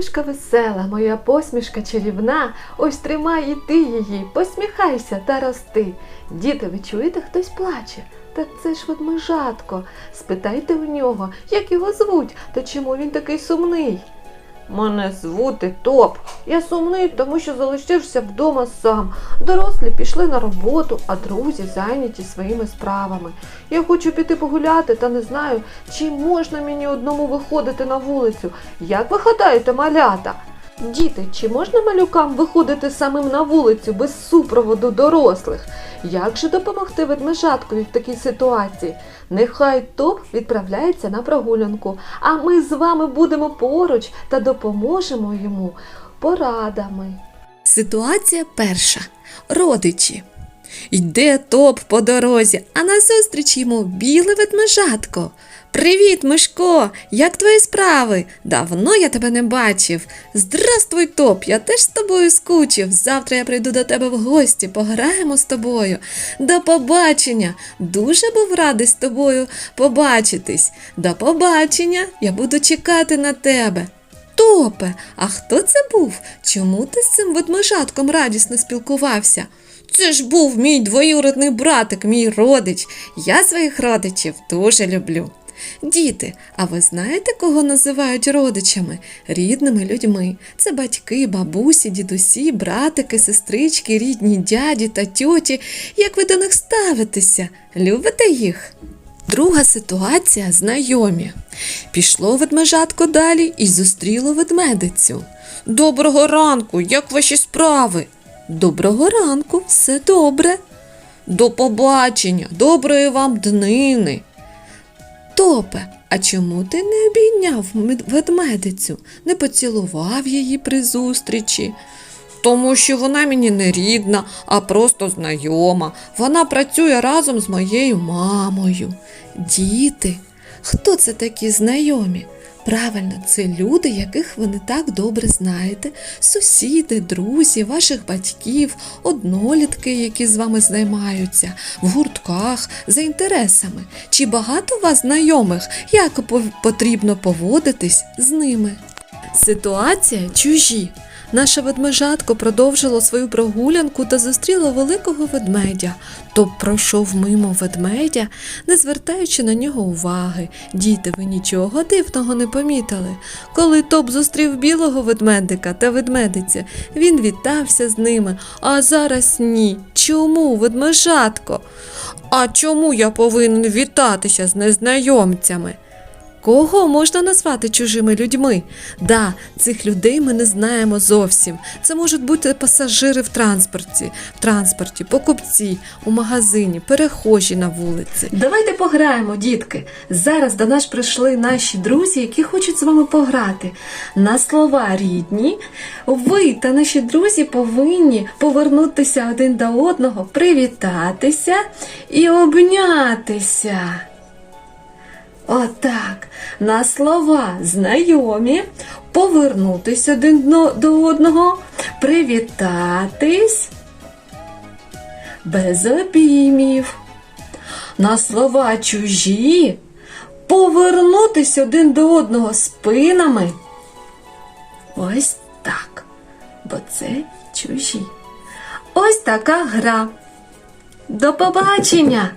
посмішка весела, моя посмішка чарівна. Ось тримай і ти її, посміхайся та рости. Діти, ви чуєте, хтось плаче? Та це ж ведмежатко. Спитайте у нього, як його звуть, та чому він такий сумний. Мене звути Топ. Я сумний, тому що залишився вдома сам. Дорослі пішли на роботу, а друзі зайняті своїми справами. Я хочу піти погуляти, та не знаю, чи можна мені одному виходити на вулицю. Як ви гадаєте, малята? Діти, чи можна малюкам виходити самим на вулицю без супроводу дорослих? Як же допомогти ведмежаткові в такій ситуації? Нехай топ відправляється на прогулянку, а ми з вами будемо поруч та допоможемо йому порадами. Ситуація перша. Родичі. Йде топ по дорозі, а назустріч йому біле ведмежатко. Привіт, Мишко! Як твої справи? Давно я тебе не бачив. Здрастуй, топ, я теж з тобою скучив. Завтра я прийду до тебе в гості, пограємо з тобою. До побачення. Дуже був радий з тобою побачитись. До побачення. Я буду чекати на тебе. Топе, а хто це був? Чому ти з цим ведмежатком радісно спілкувався? Це ж був мій двоюродний братик, мій родич. Я своїх родичів дуже люблю. Діти, а ви знаєте, кого називають родичами? Рідними людьми. Це батьки, бабусі, дідусі, братики, сестрички, рідні дяді та тьоті. Як ви до них ставитеся? Любите їх? Друга ситуація знайомі. Пішло ведмежатко далі і зустріло ведмедицю. Доброго ранку, як ваші справи? Доброго ранку, все добре. До побачення, доброї вам днини. Топе, а чому ти не обійняв ведмедицю, не поцілував її при зустрічі? Тому що вона мені не рідна, а просто знайома. Вона працює разом з моєю мамою. Діти, хто це такі знайомі? Правильно, це люди, яких ви не так добре знаєте, сусіди, друзі, ваших батьків, однолітки, які з вами займаються, в гуртках, за інтересами. Чи багато у вас знайомих, як потрібно поводитись з ними? Ситуація чужі. Наше ведмежатко продовжило свою прогулянку та зустріло великого ведмедя. Топ пройшов мимо ведмедя, не звертаючи на нього уваги. Діти, ви нічого дивного не помітили. Коли топ зустрів білого ведмедика та ведмедиця, він вітався з ними, а зараз ні. Чому, ведмежатко? А чому я повинен вітатися з незнайомцями? Кого можна назвати чужими людьми? Да, цих людей ми не знаємо зовсім. Це можуть бути пасажири в транспорті, в транспорті, покупці, у магазині, перехожі на вулиці. Давайте пограємо, дітки. Зараз до нас прийшли наші друзі, які хочуть з вами пограти. На слова рідні, ви та наші друзі повинні повернутися один до одного, привітатися і обнятися. Отак, на слова знайомі, повернутися один до одного, привітатись без обіймів. На слова чужі, повернутись один до одного спинами. Ось так, бо це чужі. Ось така гра. До побачення!